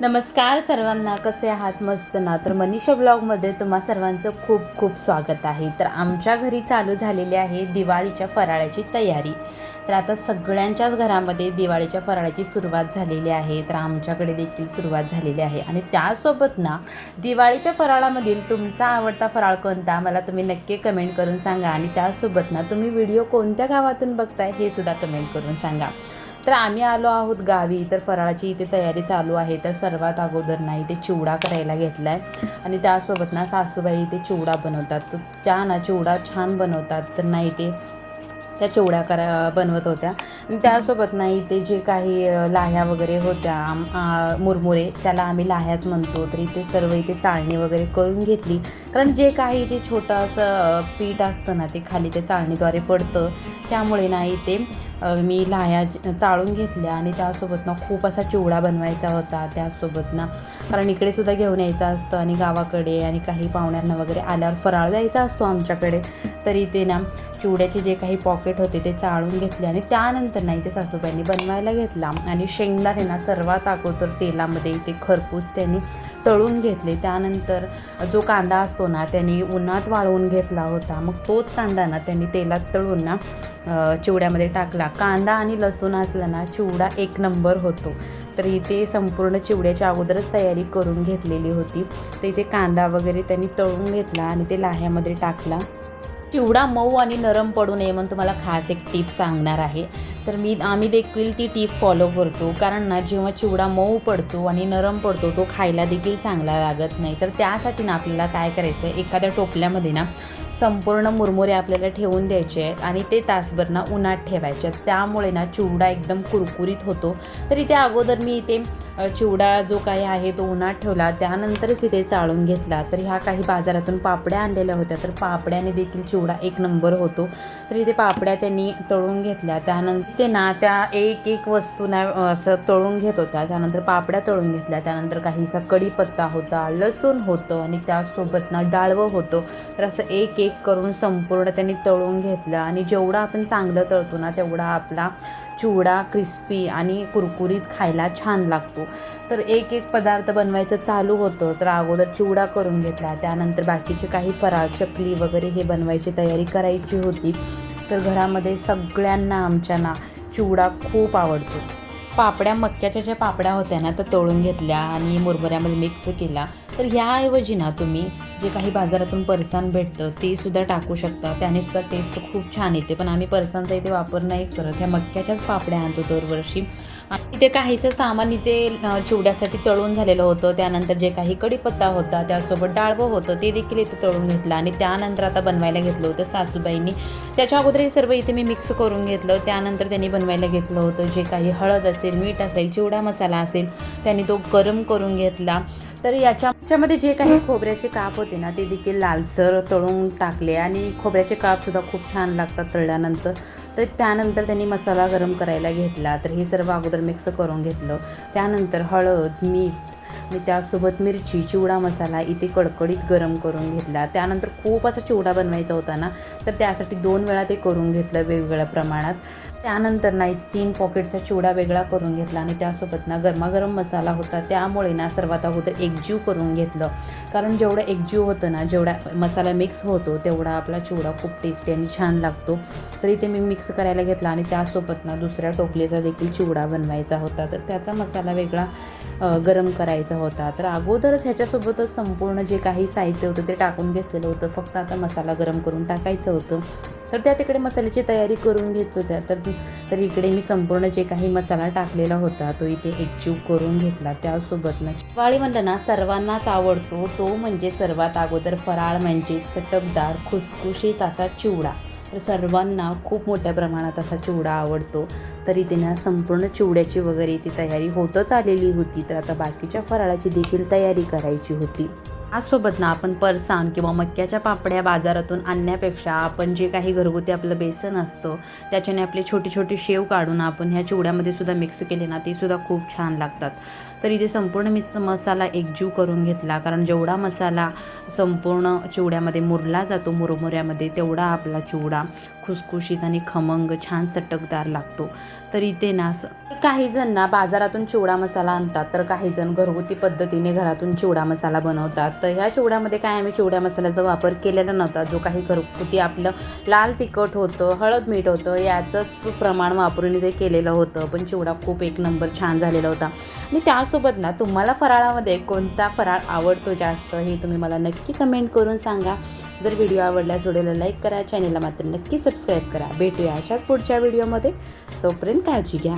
नमस्कार सर्वांना कसे आहात? मस्त ना? तर मनीषा ब्लॉगमध्ये तुम्हा सर्वांचं खूप खूप स्वागत आहे. तर आमच्या घरी चालू झालेली आहे दिवाळीच्या फराळाची तयारी. तर आता सगळ्यांच्याच घरामध्ये दिवाळीच्या फराळाची सुरुवात झालेली आहे. तर आमच्याकडे देखील सुरुवात झालेली आहे. आणि त्यासोबत ना दिवाळीच्या फराळामधील तुमचा आवडता फराळ कोणता? मला तुम्ही नक्की कमेंट करून सांगा. आणि त्यासोबत ना तुम्ही व्हिडिओ कोणत्या गावातून बघताय हे सुद्धा कमेंट करून सांगा. तर आम्ही आलो आहोत गावी. तर फराळाची इथे तयारी चालू आहे. तर सर्वात अगोदर नाही ते चिवडा करायला घेतला आहे आणि त्यासोबत ना सासूबाई इथे चिवडा बनवतात. तर त्या ना चिवडा छान बनवतात. तर नाही ते त्या चिवड्या करा बनवत होत्या. आणि त्यासोबत नाही इथे जे काही लाह्या वगैरे होत्या मुरमुरे त्याला आम्ही लाह्याच म्हणतो. तर इथे सर्व इथे चाळणी वगैरे करून घेतली. कारण जे काही जे छोटं असं पीठ असतं ना ते खाली ते चाळणीद्वारे पडतं. त्यामुळे नाही ते मी लाह्या चाळून घेतल्या आणि त्यासोबत ना खूप असा चिवडा बनवायचा होता त्यासोबत ना कारण इकडे सुद्धा घेऊन यायचं असतं आणि गावाकडे आणि काही पाहुण्यांना वगैरे आल्यावर फराळ द्यायचा असतो आमच्याकडे. तर इथे ना चिवड्याचे जे काही पॉकेट होते ते चाळून घेतले आणि त्यानंतर नाही ते सासूबाईंनी बनवायला घेतला. आणि शेंगदाणे ना सर्वात अगोदर तेलामध्ये इथे खरपूस त्यांनी तळून घेतले. त्यानंतर जो कांदा असतो ना त्यांनी उन्हात वाळवून घेतला होता. मग तोच कांदा ना त्यांनी तेलात तळून ना चिवड्यामध्ये टाकला. कांदा आणि लसूण असला ना चिवडा एक नंबर होतो. तर इथे संपूर्ण चिवड्याच्या अगोदरच तयारी करून घेतलेली होती. तर इथे कांदा वगैरे त्यांनी तळून घेतला आणि ते लाह्यामध्ये टाकला. चिवडा मऊ आणि नरम पडू नये म्हणून तुम्हाला खास एक टीप सांगणार आहे. तर मी आम्ही देखील ती टीप फॉलो करतो. कारण ना जेव्हा चिवडा मऊ पडतो आणि नरम पडतो तो खायला देखील चांगला लागत नाही. तर त्यासाठी ना आपल्याला काय करायचं आहे एखाद्या टोपल्यामध्ये ना संपूर्ण मुरमुरे आपल्याला ठेवून द्यायचे आहेत आणि ते तासभर ना उन्हात ठेवायचे आहेत. त्यामुळे ना चिवडा एकदम कुरकुरीत होतो. तर इथे अगोदर मी इथे चिवडा जो काही आहे तो उन्हात ठेवला. त्यानंतरच इथे चाळून घेतला. तर ह्या काही बाजारातून पापड्या आणलेल्या होत्या. तर पापड्याने देखील चिवडा एक नंबर होतो. तर इथे पापड्या त्यांनी तळून घेतल्या. त्यानंतर ते ना त्या एक एक वस्तू ना असं तळून घेत होत्या. त्यानंतर पापड्या तळून घेतल्या. त्यानंतर काहीसा कढीपत्ता होता लसूण होतं आणि त्यासोबत ना डाळवं होतं. तर असं एक एक करून संपूर्ण त्यांनी तळून घेतलं. आणि जेवढं आपण चांगलं तळतो ना तेवढा आपला चिवडा क्रिस्पी आणि कुरकुरीत खायला छान लागतो. तर एक एक पदार्थ बनवायचं चालू होतं तर अगोदर चिवडा करून घेतला. त्यानंतर बाकीचे काही फराळ चकली वगैरे हे बनवायची तयारी करायची होती. तर घरामध्ये सगळ्यांना आमच्या ना चिवडा खूप आवडतो. पापड्या मक्याच्या ज्या पापड्या होत्या ना त्या तळून घेतल्या आणि मुरमुऱ्यामध्ये मिक्स केला. तर ह्याऐवजी ना तुम्ही जे काही बाजारातून परसान भेटतं ते सुद्धा टाकू शकता. त्याने सुद्धा टेस्ट खूप छान येते. पण आम्ही परसांचा इथे वापर नाही करत. ह्या मक्याच्याच पापड्या आणतो दरवर्षी. आणि इथे काहीसं सामान इथे चिवड्यासाठी तळून झालेलं होतं. त्यानंतर जे काही कढीपत्ता होता त्यासोबत डाळवं होतं ते देखील इथे तळून घेतलं. आणि त्यानंतर आता बनवायला घेतलं होतं सासूबाईंनी. त्याच्या अगोदर हे सर्व इथे मी मिक्स करून घेतलं. त्यानंतर त्यांनी बनवायला घेतलं होतं. जे काही हळद असेल मीठ असेल चिवडा मसाला असेल त्यांनी तो गरम करून घेतला. तर याच्या त्याच्यामध्ये जे काही खोबऱ्याचे काप होते ना ते देखील लालसर तळून टाकले आणि खोबऱ्याचे कापसुद्धा खूप छान लागतात तळल्यानंतर. तर त्यानंतर त्यांनी मसाला गरम करायला घेतला. तर हे सर्व अगोदर मिक्स करून घेतलं. त्यानंतर हळद मीठ आणि त्यासोबत मिरची चिवडा मसाला इथे कडकडीत गरम करून घेतला. त्यानंतर खूप असा चिवडा बनवायचा होता ना तर त्यासाठी दोन वेळा ते करून घेतलं वेगवेगळ्या प्रमाणात. त्यानंतर नाही तीन पॉकेटचा चिवडा वेगळा करून घेतला आणि त्यासोबत ना गरमागरम मसाला होता. त्यामुळे ना सर्वात अगोदर एकजीव करून घेतलं. कारण जेवढं एकजीव होतं ना जेवढा मसाला मिक्स होतो तेवढा आपला चिवडा खूप टेस्टी आणि छान लागतो. तर इथे मी मिक्स करायला घेतला आणि त्यासोबत ना दुसऱ्या टोपलीचा देखील चिवडा बनवायचा होता. तर त्याचा मसाला वेगळा गरम करायचा. होता. तर अगोदरच ह्याच्यासोबतच संपूर्ण जे काही साहित्य होतं ते टाकून घेतलेलं होतं. फक्त आता मसाला गरम करून टाकायचं होतं. तर त्या तिकडे मसाल्याची तयारी करून घेत होत्या. तर तर इकडे मी संपूर्ण जे काही मसाला टाकलेला होता तो इथे एकजीव करून घेतला त्यासोबत ना दिवाळी म्हणलं ना सर्वांनाच आवडतो. तो म्हणजे सर्वात अगोदर फराळ म्हणजे चटकदार खुसखुशीत असा चिवडा. तर सर्वांना खूप मोठ्या प्रमाणात असा चिवडा आवडतो. तर इथे ना संपूर्ण चिवड्याची वगैरे इथे तयारी होतच आलेली होती. तर आता बाकीच्या फराळाची देखील तयारी करायची होती. आजसोबत ना आपण परसान किंवा मक्याच्या पापड्या बाजारातून आणण्यापेक्षा आपण जे काही घरगुती आपलं बेसन असतं त्याच्याने आपले छोटे छोटे शेव काढून आपण ह्या चिवड्यामध्ये सुद्धा मिक्स केले ना ते सुद्धा खूप छान लागतात. तर इथे संपूर्ण मिस मसाला एकजीव करून घेतला कारण जेवढा मसाला संपूर्ण चिवड्यामध्ये मुरला जातो मुरमुऱ्यामध्ये तेवढा आपला चिवडा खुसखुशीत आणि खमंग छान चटकदार लागतो. तर इथे ना असं. काही जण ना बाजारातून चिवडा मसाला आणतात तर काही जण घरगुती पद्धतीने घरातून चिवडा मसाला बनवतात. तर ह्या चिवड्यामध्ये काय आम्ही चिवड्या मसाल्याचा वापर केलेला नव्हता. जो काही घरगुती आपलं लाल तिखट होतं हळद मीठ होतं याचंच प्रमाण वापरून ते केलेलं होतं. पण चिवडा खूप एक नंबर छान झालेला होता. आणि त्यासोबत ना तुम्हाला फराळामध्ये कोणता फराळ आवडतो जास्त हे तुम्ही मला नक्की कमेंट करून सांगा. जर व्हिडिओ आवडल्यास व्हिडिओला लाईक करा चॅनेलला मात्र नक्की सबस्क्राईब करा. भेटूया अशाच पुढच्या व्हिडिओमध्ये. तोपर्यंत काळजी घ्या.